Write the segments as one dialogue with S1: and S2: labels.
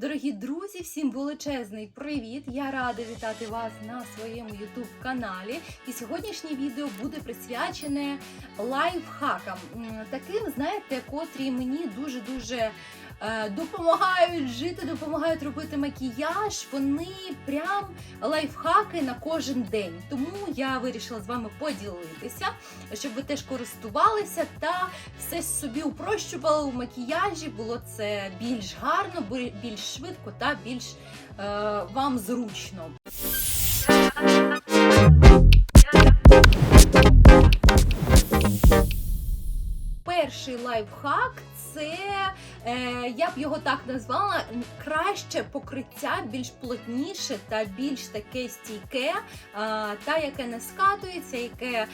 S1: Дорогі друзі, всім величезний привіт! Я рада вітати вас на своєму youtube каналі. І сьогоднішнє відео буде присвячене лайфхакам. Таким, знаєте, котрі мені дуже дуже допомагають жити, допомагають робити макіяж. Вони прям лайфхаки на кожен день. Тому я вирішила з вами поділитися, щоб ви теж користувалися та все собі упрощували у макіяжі. Було це більш гарно, бі- більш швидко та більш е, вам зручно. Перший лайфхак це е, я б його так назвала краще покриття, більш плотніше та більш таке стійке, е, та яке не скатується, яке е,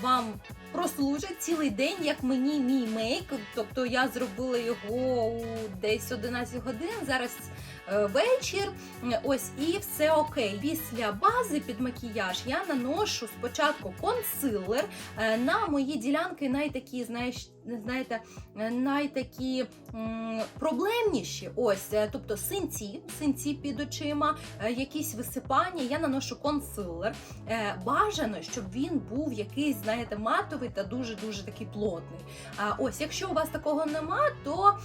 S1: вам прослужить цілий день, як мені мій мейк. Тобто я зробила його у десь 11 годин. Зараз е, вечір. Ось і все окей. Після бази під макіяж я наношу спочатку консилер е, на мої ділянки найтакі, знаєш, знаєте, е, найтакі проблемніші. Ось, е, тобто синці, синці під очима, е, якісь висипання. Я наношу консилер. Бажано, щоб він був якийсь, знаєте, матовий та дуже дуже такий плотний. А ось, якщо у вас такого нема, то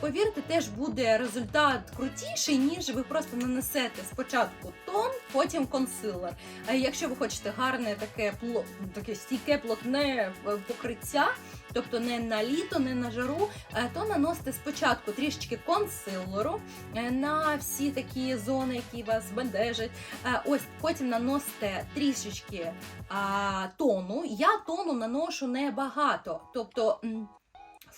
S1: повірте, теж буде результат крутіший, ніж ви просто нанесете спочатку тон, потім консилер. Якщо ви хочете гарне таке пло- таке стійке плотне покриття, тобто не на літо, не на жару, е, то наносите спочатку трішечки консилеру е, на всі такі зони, які вас бендежать. Е, Ось потім наносите трішечки тону. Я тону наношу небагато. Тобто.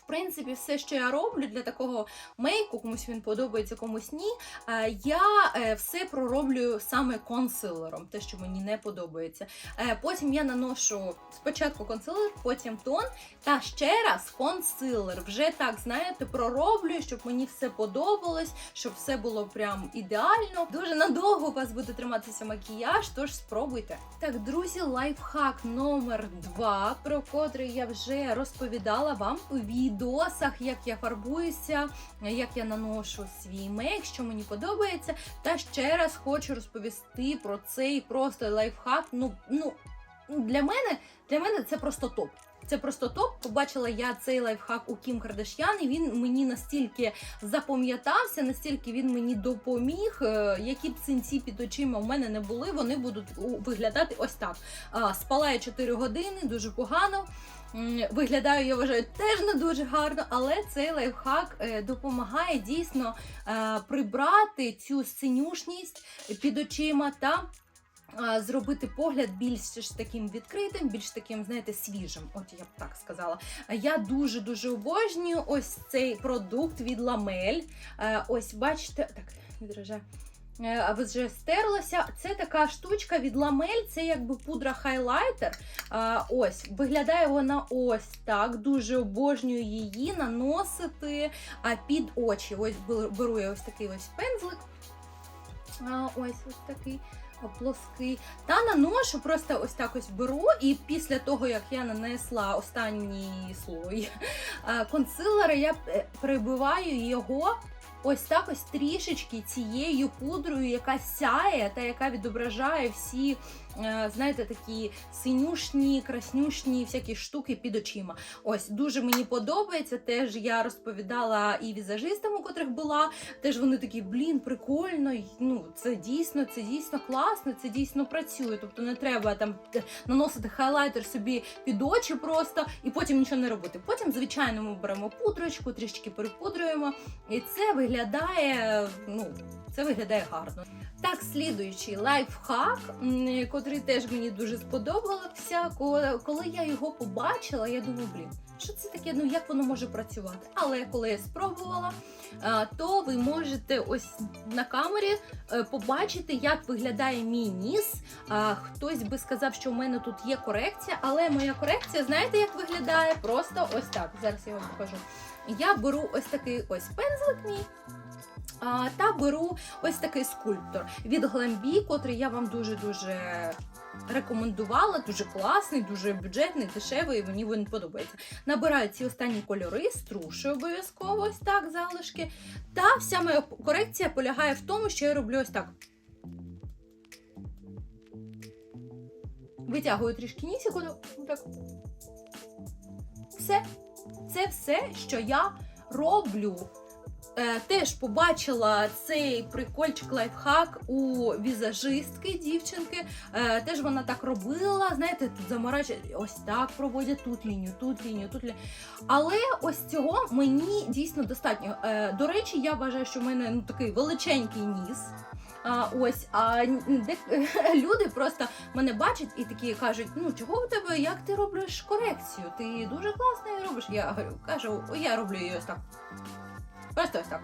S1: В принципі, все, що я роблю для такого мейку, комусь він подобається, комусь ні. е, Я е, все пророблюю саме консилером, те, що мені не подобається. Е, Потім я наношу спочатку консилер, потім тон, та ще раз консилер. Вже так, знаєте, пророблюю, щоб мені все подобалось, щоб все було прям ідеально. Дуже надовго у вас буде триматися макіяж, тож спробуйте. Так, друзі, лайфхак номер два, про котрий я вже розповідала вам у відосах, як я фарбуюся, як я наношу свій мейк, що мені подобається. Та ще раз хочу розповісти про цей просто лайфхак. Ну, ну для мене, для мене це просто топ. Це просто топ. Побачила я цей лайфхак у Кім Кардашян, і він мені настільки запам'ятався, настільки він мені допоміг. Е, Які б синці під очима у мене не були, вони будуть виглядати ось так. А, Спалає 4 години, дуже погано. Виглядаю, я вважаю, теж не дуже гарно, але цей лайфхак е, допомагає дійсно е, прибрати цю синюшність під очима та зробити погляд більш таким відкритим, більш таким, знаєте, свіжим. От я б так сказала. Я дуже дуже обожнюю ось цей продукт від Ламель. Ось, бачите, так, відражаю. Е, вже стерлася. Це така штучка від Ламель, це якби пудра хайлайтер. Ось, виглядає вона ось так. Дуже обожнюю її наносити під очі. Ось беру- я ось такий ось пензлик. Ось ось такий плоский. Та наношу, просто ось так ось беру, і після того, як я нанесла останній слой а, консилера, я прибиваю його. Ось так ось трішечки цією пудрою, яка сяє та яка відображає всі, е, знаєте, такі синюшні, краснюшні всякі штуки під очима. Ось дуже мені подобається. Теж я розповідала і візажистам, у котрих була. Теж вони такі, блін, прикольно. Ну, це дійсно, це дійсно класно, це дійсно працює. Тобто не треба там е, наносити хайлайтер собі під очі просто і потім нічого не робити. Потім, звичайно, ми беремо пудрочку, трішки перепудрюємо, і це виглядає, ну, це виглядає гарно. Так, слідуючий лайфхак, котрий теж мені дуже сподобався. Коли я його побачила, я думаю, блін, що це таке? Ну як воно може працювати? Але коли я спробувала, то ви можете ось на камері е, побачити, як виглядає мій ніс. Хтось би сказав, що у мене тут є корекція, але моя корекція, знаєте, як виглядає? Просто ось так. Зараз я вам покажу. Я беру ось такий ось пензлик мій. Та беру ось такий скульптор від Glambi, котрий я вам дуже-дуже рекомендувала. Дуже класний, дуже бюджетний, дешевий. Мені він подобається. Набираю ці останні кольори, струшую обов'язково ось так залишки. Та вся моя корекція полягає в тому, що я роблю ось так. Витягую трішки нісіку, так. Все. Це все, що я роблю. Е, теж побачила цей прикольчик лайфхак у візажистки дівчинки. Е, теж вона так робила. Знаєте, тут заморачує, ось так проводять тут лінію, тут лінію, тут лінію. Але ось цього мені дійсно достатньо. Е, до речі, я вважаю, що в мене ну, такий величенький ніс. А, ось, а де, люди просто мене бачать і такі кажуть: ну чого в тебе, як ти робиш корекцію? Ти дуже класно її робиш. Я кажу, я роблю її ось так. Просто ось так.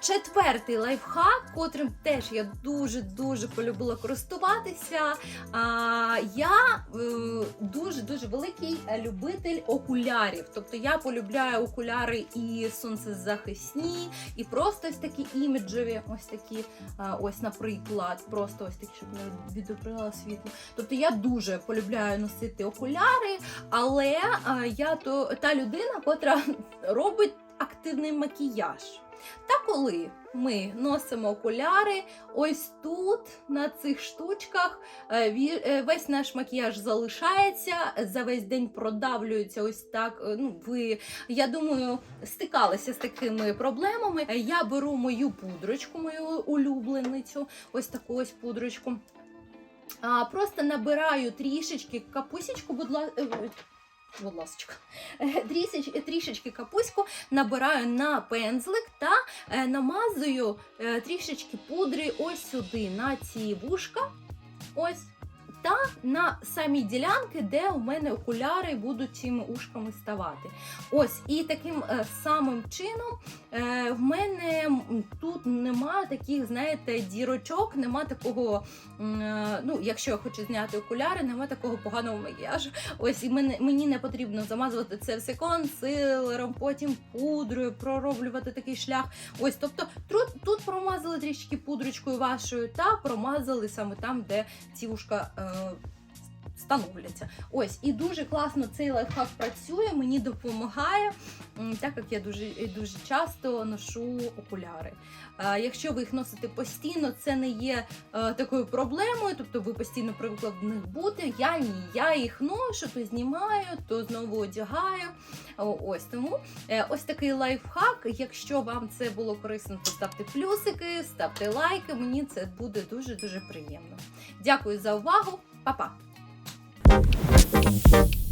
S1: Четвертий лайфхак, котрим теж я дуже-дуже полюбила користуватися. А, я дуже дуже великий любитель окулярів. Тобто я полюбляю окуляри і сонцезахисні, і просто ось такі іміджеві, ось такі, ось, наприклад, просто ось такі, щоб не відобрила світло. Тобто я дуже полюбляю носити окуляри, але я то та людина, котра робить активний макіяж. Та коли ми носимо окуляри, ось тут, на цих штучках, е, е, весь наш макіяж залишається, за весь день продавлюється ось так. е, Ну, ви, я думаю, стикалися з такими проблемами. Я беру мою пудрочку, мою улюбленицю, ось таку ось пудрочку. Просто набираю трішечки капусічку, будь ласка. Будь ласка, трішечки, капуську набираю на пензлик та е, намазую е, трішечки пудри ось сюди, на ці вушка. Ось. Та на самі ділянки, де у мене окуляри будуть цими ушками ставати. Ось, і таким е, самим чином е, в мене тут нема таких, знаєте, дірочок, нема такого, е, ну, якщо я хочу зняти окуляри, нема такого поганого макіяжу. Ось і мені не потрібно замазувати це все консилером, потім пудрою, пророблювати такий шлях. Ось, тобто тут промазали трішки пудрочкою вашою та промазали саме там, де ці вушка е, становляться. Ось, і дуже класно цей лайфхак працює, мені допомагає, так як я дуже, дуже часто ношу окуляри. Е, якщо ви їх носите постійно, це не є е, такою проблемою, тобто ви постійно привикли в них бути. Я ні, я їх ношу, то знімаю, то знову одягаю. Ось тому е, ось такий лайфхак. Якщо вам це було корисно, то ставте плюсики, ставте лайки. Мені це буде дуже дуже приємно. Дякую за увагу, Па-па! thank you